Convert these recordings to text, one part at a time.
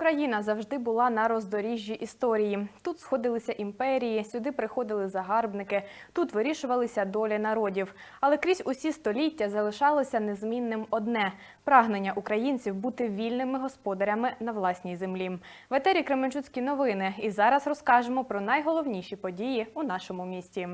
Україна завжди була на роздоріжжі історії. Тут сходилися імперії, сюди приходили загарбники, тут вирішувалися долі народів. Але крізь усі століття залишалося незмінним одне прагнення українців бути вільними господарями на власній землі. В етері Кременчуцькі новини. І зараз розкажемо про найголовніші події у нашому місті.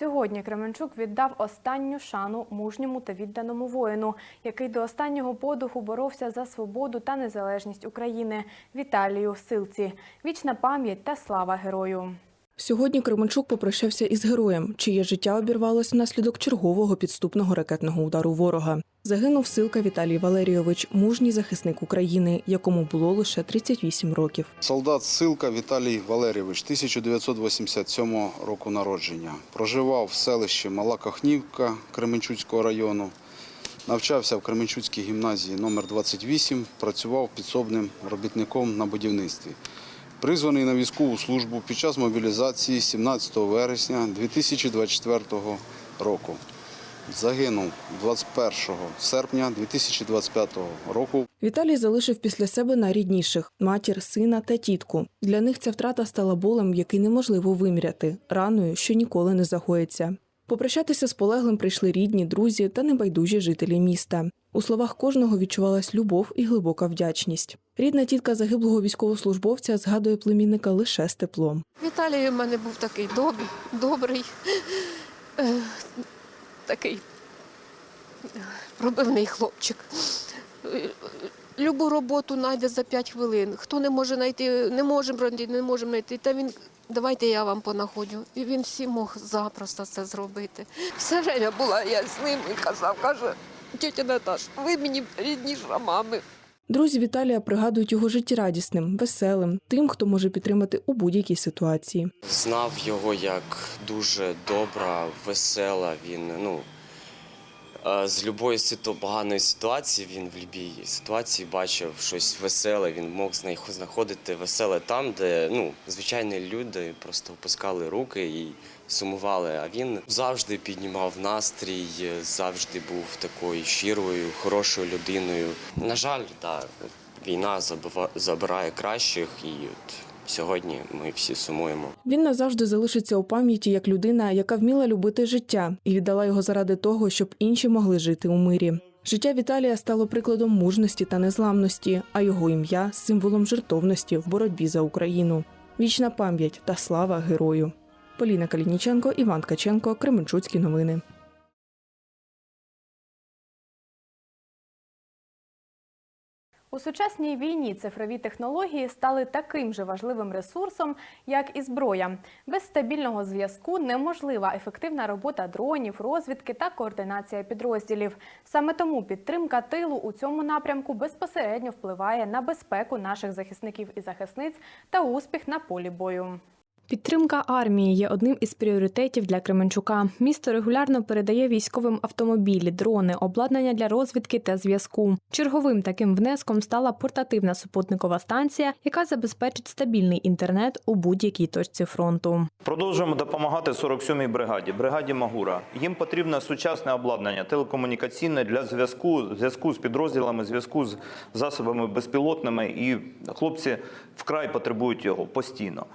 Сьогодні Кременчук віддав останню шану мужньому та відданому воїну, який до останнього подуху боровся за свободу та незалежність України Віталію Силці. Вічна пам'ять та слава герою. Сьогодні Кременчук попрощався із героєм, чиє життя обірвалось внаслідок чергового підступного ракетного удару ворога. Загинув силка Віталій Валерійович, мужній захисник України, якому було лише 38 років. Солдат Силка Віталій Валерійович, 1987 року народження. Проживав в селищі Мала Кахнівка Кременчуцького району. Навчався в Кременчуцькій гімназії номер 28 працював підсобним робітником на будівництві. Призваний на військову службу під час мобілізації 17 вересня 2024 року. Загинув 21 серпня 2025 року Віталій залишив після себе найрідніших матір, сина та тітку. Для них ця втрата стала болем, який неможливо виміряти, раною, що ніколи не загоїться. Попрощатися з полеглим прийшли рідні, друзі та небайдужі жителі міста. У словах кожного відчувалась любов і глибока вдячність. Рідна тітка загиблого військовослужбовця згадує племінника лише з теплом. Віталій у мене був такий доб, добрий, е, такий е, пробивний хлопчик. Е, Любу роботу знайде за 5 хвилин. Хто не може знайти, не можемо знайти, не можемо знайти. Та він давайте я вам понаходжу. І він всі мог запросто це зробити. Все время була я з ним і казав, каже, тітя Наташ, ви мені рідніша мами. Друзі Віталія пригадують його життєрадісним, веселим, тим, хто може підтримати у будь-якій ситуації. Знав його як дуже добра, весела. Він ну е, з любої ситу поганої ситуації він в будь-якій ситуації бачив щось веселе. Він мог знаходити веселе там, де ну звичайні люди просто опускали руки і сумували. А він завжди піднімав настрій, завжди був такою щирою, хорошою людиною. На жаль, так, війна забирає кращих, і от сьогодні ми всі сумуємо. Він назавжди залишиться у пам'яті як людина, яка вміла любити життя і віддала його заради того, щоб інші могли жити у мирі. Життя Віталія стало прикладом мужності та незламності, а його ім'я символом жертовності в боротьбі за Україну. Вічна пам'ять та слава герою. Поліна Калініченко, Іван Ткаченко, Кременчуцькі новини. У сучасній війні цифрові технології стали таким же важливим ресурсом, як і зброя. Без стабільного зв'язку неможлива ефективна робота дронів, розвідки та координація підрозділів. Саме тому підтримка тилу у цьому напрямку безпосередньо впливає на безпеку наших захисників і захисниць та успіх на полі бою. Підтримка армії є одним із пріоритетів для Кременчука. Місто регулярно передає військовим автомобілі, дрони, обладнання для розвідки та зв'язку. Черговим таким внеском стала портативна супутникова станція, яка забезпечить стабільний інтернет у будь-якій точці фронту. Продовжуємо допомагати 47-й бригаді, бригаді Магура. Їм потрібне сучасне обладнання, телекомунікаційне для зв'язку, зв'язку з підрозділами, зв'язку з засобами безпілотними, і хлопці вкрай потребують його постійно.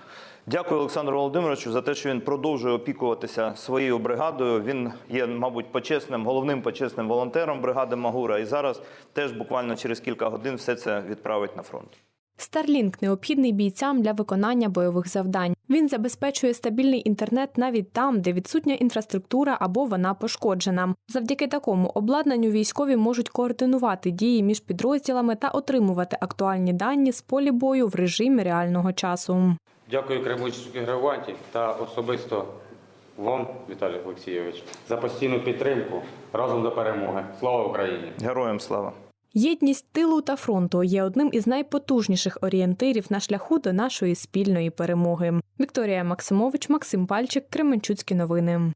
Дякую Олександру Володимировичу за те, що він продовжує опікуватися своєю бригадою. Він є, мабуть, почесним, головним почесним волонтером бригади Магура. І зараз теж буквально через кілька годин все це відправить на фронт. Starlink необхідний бійцям для виконання бойових завдань. Він забезпечує стабільний інтернет навіть там, де відсутня інфраструктура або вона пошкоджена. Завдяки такому обладнанню військові можуть координувати дії між підрозділами та отримувати актуальні дані з полі бою в режимі реального часу. Дякую Кремлівській граванті та особисто вам, Віталій Олексійович, за постійну підтримку разом до перемоги. Слава Україні! Героям слава! Єдність тилу та фронту є одним із найпотужніших орієнтирів на шляху до нашої спільної перемоги. Вікторія Максимович, Максим Пальчик, Кременчуцькі новини.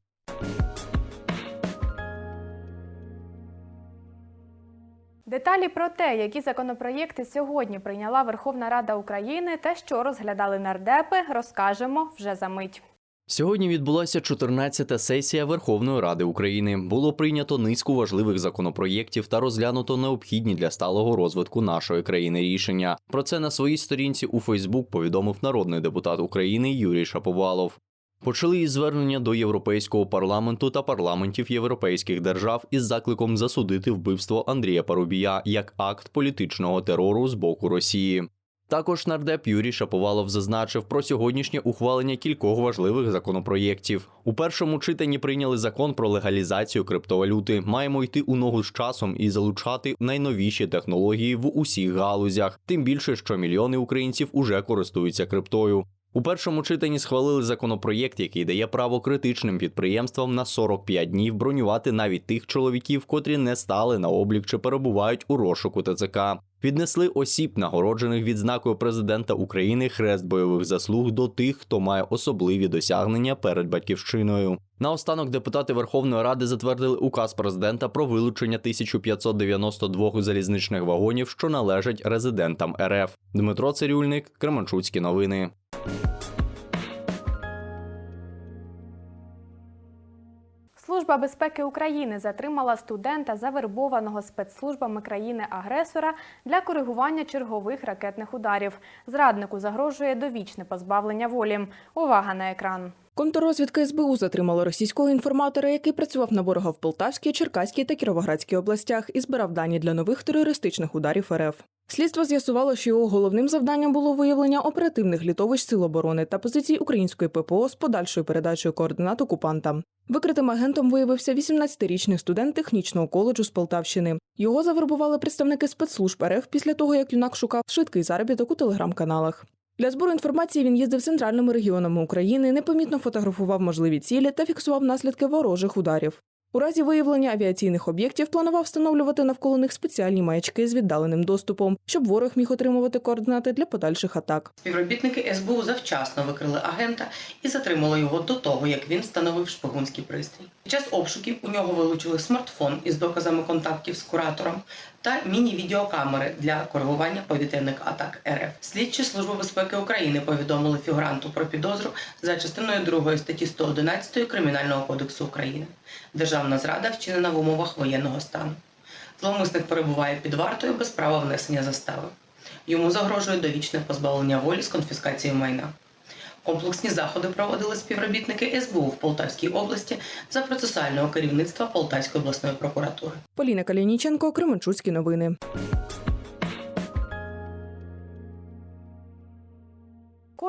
Деталі про те, які законопроєкти сьогодні прийняла Верховна Рада України та що розглядали нардепи, розкажемо вже за мить. Сьогодні відбулася 14-та сесія Верховної Ради України. Було прийнято низку важливих законопроєктів та розглянуто необхідні для сталого розвитку нашої країни рішення. Про це на своїй сторінці у Фейсбук повідомив народний депутат України Юрій Шаповалов. Почали із звернення до Європейського парламенту та парламентів європейських держав із закликом засудити вбивство Андрія Парубія як акт політичного терору з боку Росії. Також нардеп Юрій Шаповалов зазначив про сьогоднішнє ухвалення кількох важливих законопроєктів. У першому читанні прийняли закон про легалізацію криптовалюти. Маємо йти у ногу з часом і залучати найновіші технології в усіх галузях. Тим більше, що мільйони українців уже користуються криптою. У першому читанні схвалили законопроєкт, який дає право критичним підприємствам на 45 днів бронювати навіть тих чоловіків, котрі не стали на облік чи перебувають у розшуку ТЦК. Віднесли осіб, нагороджених відзнакою президента України хрест бойових заслуг до тих, хто має особливі досягнення перед батьківщиною. Наостанок депутати Верховної Ради затвердили указ президента про вилучення 1592 залізничних вагонів, що належать резидентам РФ. Дмитро Цирюльник, Кременчуцькі новини. Служба безпеки України затримала студента, завербованого спецслужбами країни-агресора для коригування чергових ракетних ударів. Зраднику загрожує довічне позбавлення волі. Увага на екран. Контррозвідка СБУ затримала російського інформатора, який працював на ворога в Полтавській, Черкаській та Кіровоградській областях і збирав дані для нових терористичних ударів РФ. Слідство з'ясувало, що його головним завданням було виявлення оперативних літовищ сил оборони та позицій української ППО з подальшою передачею координат окупантам. Викритим агентом виявився 18-річний студент технічного коледжу з Полтавщини. Його завербували представники спецслужб РФ після того, як юнак шукав швидкий заробіток у телеграм-каналах. Для збору інформації він їздив центральними регіонами України, непомітно фотографував можливі цілі та фіксував наслідки ворожих ударів. У разі виявлення авіаційних об'єктів планував встановлювати навколо них спеціальні маячки з віддаленим доступом, щоб ворог міг отримувати координати для подальших атак. Співробітники СБУ завчасно викрили агента і затримали його до того, як він встановив шпигунський пристрій. Під час обшуків у нього вилучили смартфон із доказами контактів з куратором та міні-відеокамери для коригування повітряних атак РФ. Слідчі Служби безпеки України повідомили фігуранту про підозру за частиною 2 статті 111 Кримінального кодексу України. Державна зрада вчинена в умовах воєнного стану. Зловмисник перебуває під вартою без права внесення застави. Йому загрожує довічне позбавлення волі з конфіскацією майна. Комплексні заходи проводили співробітники СБУ в Полтавській області за процесуального керівництва Полтавської обласної прокуратури. Поліна Калініченко, Кременчуцькі новини.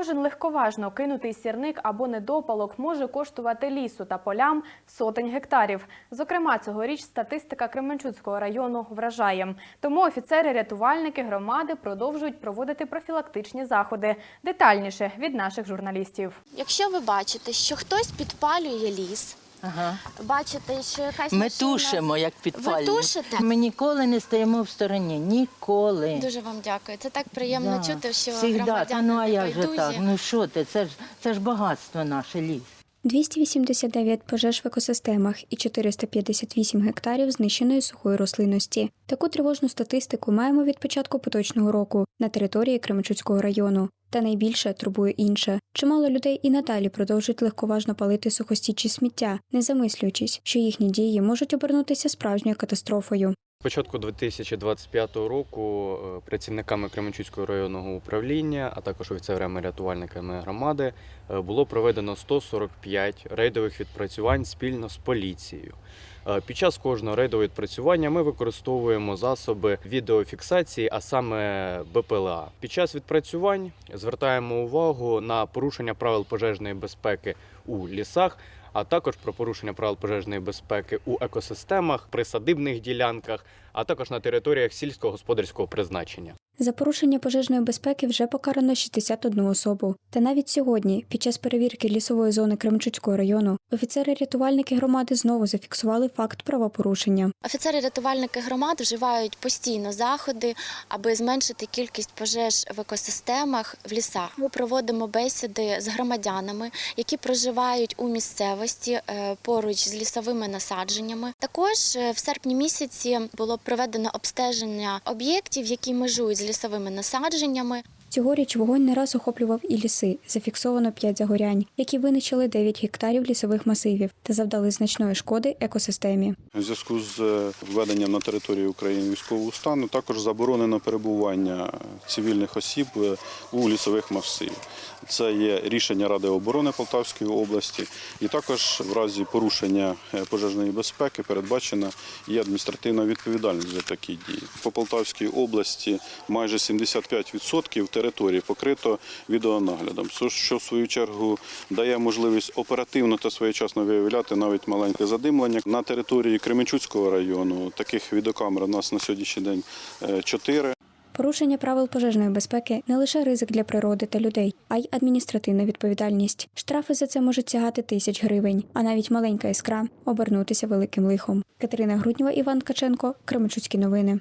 Кожен легковажно кинутий сірник або недопалок може коштувати лісу та полям сотень гектарів. Зокрема, цьогоріч статистика Кременчуцького району вражає. Тому офіцери-рятувальники громади продовжують проводити профілактичні заходи. Детальніше від наших журналістів. Якщо ви бачите, що хтось підпалює ліс, Ага. бачите, що якась Ми машина... тушимо, як підпалюємо. Ви тушите? Ми ніколи не стоїмо в стороні. Ніколи. Дуже вам дякую. Це так приємно Да. чути, що Всігда. Та громадяни ну а як же так? Ну що ти? Це ж це ж багатство наше ліс. 289 пожеж в екосистемах і 458 гектарів знищеної сухої рослинності. Таку тривожну статистику маємо від початку поточного року на території Кременчуцького району. Та найбільше турбує інше. Чимало людей і надалі продовжують легковажно палити сухостічі сміття, не замислюючись, що їхні дії можуть обернутися справжньою катастрофою. Початку 2025 року е, працівниками Кременчуцького районного управління, а також офіцерами-рятувальниками громади е, було проведено 145 рейдових відпрацювань спільно з поліцією. Е, Під час кожного рейдового відпрацювання ми використовуємо засоби відеофіксації, а саме БПЛА. Під час відпрацювань звертаємо увагу на порушення правил пожежної безпеки у лісах, а також про порушення правил пожежної безпеки у екосистемах, присадибних ділянках, а також на територіях сільськогосподарського призначення. За порушення пожежної безпеки вже покарано 61 особу. Та навіть сьогодні, під час перевірки лісової зони Кременчуцького району, офіцери-рятувальники громади знову зафіксували факт правопорушення. Офіцери-рятувальники громад вживають постійно заходи, аби зменшити кількість пожеж в екосистемах в лісах. Ми проводимо бесіди з громадянами, які проживають у місцевості е, поруч з лісовими насадженнями. Також е, в серпні місяці було проведено обстеження об'єктів, які межують з лісовими насадженнями. Цьогоріч вогонь не раз охоплював і ліси. Зафіксовано 5 загорянь, які винищили 9 гектарів лісових масивів та завдали значної шкоди екосистемі. У зв'язку з е, введенням на території України військового стану також заборонено перебування цивільних осіб е, у лісових масивах. Це є рішення Ради оборони Полтавської області, і також в разі порушення е, пожежної безпеки передбачена і адміністративна відповідальність за такі дії. По Полтавській області майже 75% території покрито відеонаглядом, що в свою чергу дає можливість оперативно та своєчасно виявляти навіть маленьке задимлення. На території Кременчуцького району таких відеокамер у нас на сьогоднішній день е, чотири. Порушення правил пожежної безпеки не лише ризик для природи та людей, а й адміністративна відповідальність. Штрафи за це можуть сягати тисяч гривень, а навіть маленька іскра обернутися великим лихом. Катерина Груднєва, Іван Ткаченко, Кременчуцькі новини.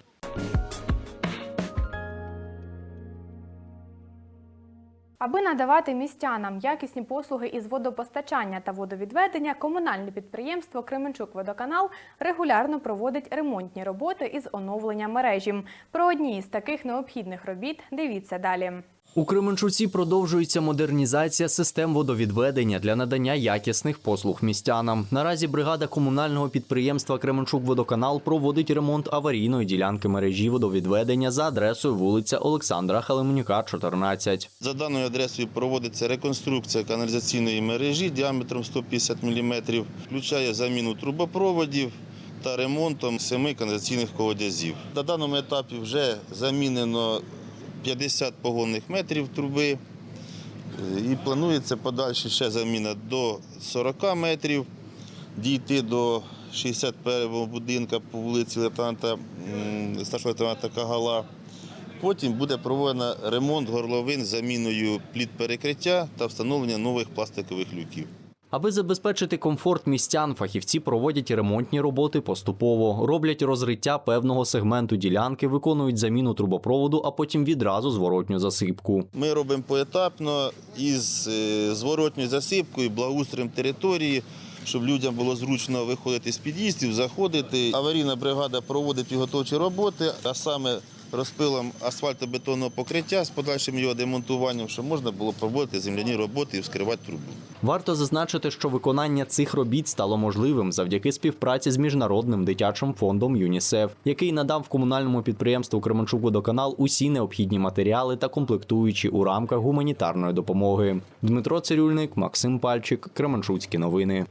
Аби надавати містянам якісні послуги із водопостачання та водовідведення, комунальне підприємство Кременчук Водоканал регулярно проводить ремонтні роботи із оновлення мережі. Про одні із таких необхідних робіт дивіться далі. У Кременчуці продовжується модернізація систем водовідведення для надання якісних послуг містянам. Наразі бригада комунального підприємства Кременчук-Водоканал проводить ремонт аварійної ділянки мережі водовідведення за адресою вулиця Олександра Халеменюка, 14. За даною адресою проводиться реконструкція каналізаційної мережі діаметром 150 мм, включає заміну трубопроводів та ремонтом семи каналізаційних колодязів. На даному етапі вже замінено 50 погонних метрів труби е, і планується подальше ще заміна до 40 метрів, дійти до 61-го будинка по вулиці лейтенанта, старшого лейтенанта Кагала. Потім буде проведено ремонт горловин з заміною пліт перекриття та встановлення нових пластикових люків. Аби забезпечити комфорт містян, фахівці проводять ремонтні роботи поступово, роблять розриття певного сегменту ділянки, виконують заміну трубопроводу, а потім відразу зворотню засипку. Ми робимо поетапно із е, зворотньою засипкою, благоустроєм території, щоб людям було зручно виходити з під'їздів, заходити. Аварійна бригада проводить підготовчі роботи, а саме розпилом асфальтобетонного покриття з подальшим його демонтуванням, щоб можна було проводити земляні роботи і вскривати трубу. Варто зазначити, що виконання цих робіт стало можливим завдяки співпраці з міжнародним дитячим фондом ЮНІСЕФ, який надав комунальному підприємству Кременчук-Водоканал усі необхідні матеріали та комплектуючі у рамках гуманітарної допомоги. Дмитро Цирюльник, Максим Пальчик, Кременчуцькі новини.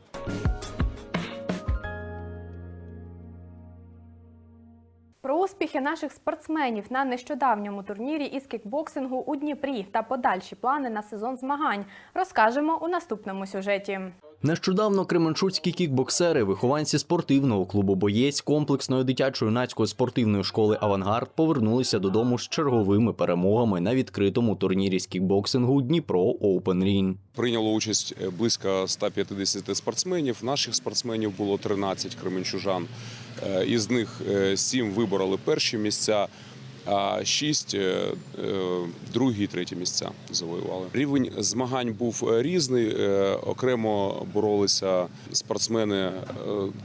Успіхи наших спортсменів на нещодавньому турнірі із кікбоксингу у Дніпрі та подальші плани на сезон змагань розкажемо у наступному сюжеті. Нещодавно кременчуцькі кікбоксери, вихованці спортивного клубу Боєць комплексної дитячо-юнацької спортивної школи Авангард повернулися додому з черговими перемогами на відкритому турнірі з кікбоксингу Дніпро Оупен Рін. Прийняло участь е, близько 150 спортсменів. Наших спортсменів було 13 кременчужан. Е, Із них 7 вибороли перші місця, а шість другі і треті місця завоювали. Рівень змагань був е, різний. Е, Окремо боролися спортсмени е,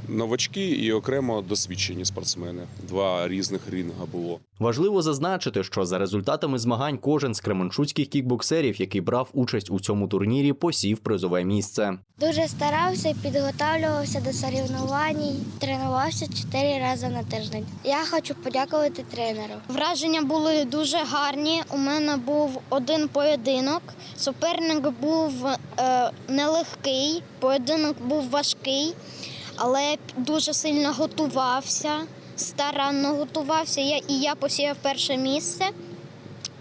новачки і окремо досвідчені спортсмени. Два різних рінга було. Важливо зазначити, що за результатами змагань кожен з кременчуцьких кікбоксерів, який брав участь у цьому турнірі, посів призове місце. Дуже старався, підготовлювався до соревнувань, тренувався чотири рази на тиждень. Я хочу подякувати тренеру. Враження були дуже гарні. У мене був один поєдинок. Суперник був е, нелегкий, поєдинок був важкий, але дуже сильно готувався, старанно готувався. Я, і я посіяв перше місце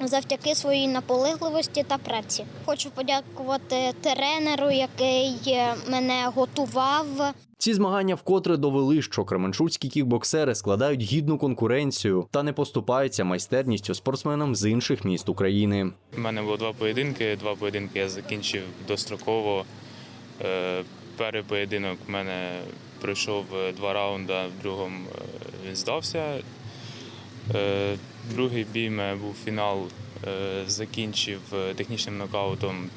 завдяки своїй наполегливості та праці. Хочу подякувати тренеру, який е, мене готував. Ці змагання вкотре довели, що кременчуцькі кікбоксери складають гідну конкуренцію та не поступаються майстерністю спортсменам з інших міст України. У мене було два поєдинки. Два поєдинки я закінчив достроково. Перший поєдинок в мене пройшов е, два раунди, в другому е, він здався. Е, Другий бій мене був фінал, закінчив технічним нокаутом,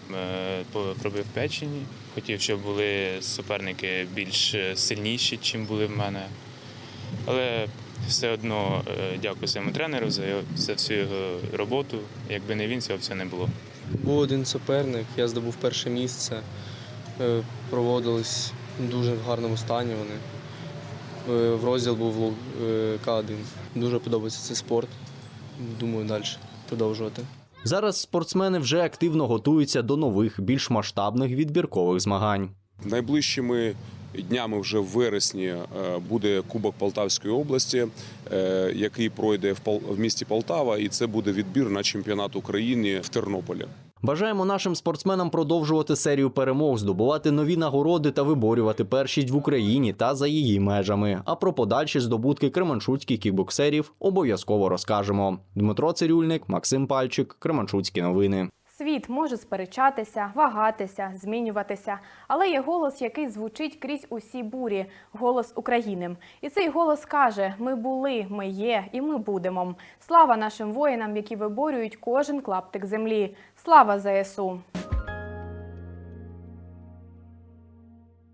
пробив печені. Хотів, щоб були суперники більш сильніші, ніж були в мене. Але все одно дякую своєму тренеру за, за всю його роботу. Якби не він, цього всього не було. Був один суперник, я здобув перше місце. Е, Проводились дуже в гарному стані вони. Е, В розділ був Лу- е, К1. Дуже подобається цей спорт. Думаю, далі продовжувати. Зараз спортсмени вже активно готуються до нових, більш масштабних відбіркових змагань. Найближчими днями вже в вересні буде Кубок Полтавської області, який пройде в місті Полтава, і це буде відбір на чемпіонат України в Тернополі. Бажаємо нашим спортсменам продовжувати серію перемог, здобувати нові нагороди та виборювати першість в Україні та за її межами. А про подальші здобутки кременчуцьких кікбоксерів обов'язково розкажемо. Дмитро Цирюльник, Максим Пальчик, Кременчуцькі новини. Світ може сперечатися, вагатися, змінюватися, але є голос, який звучить крізь усі бурі голос України. І цей голос каже: Ми були, ми є і ми будемо. Слава нашим воїнам, які виборюють кожен клаптик землі. Слава ЗСУ!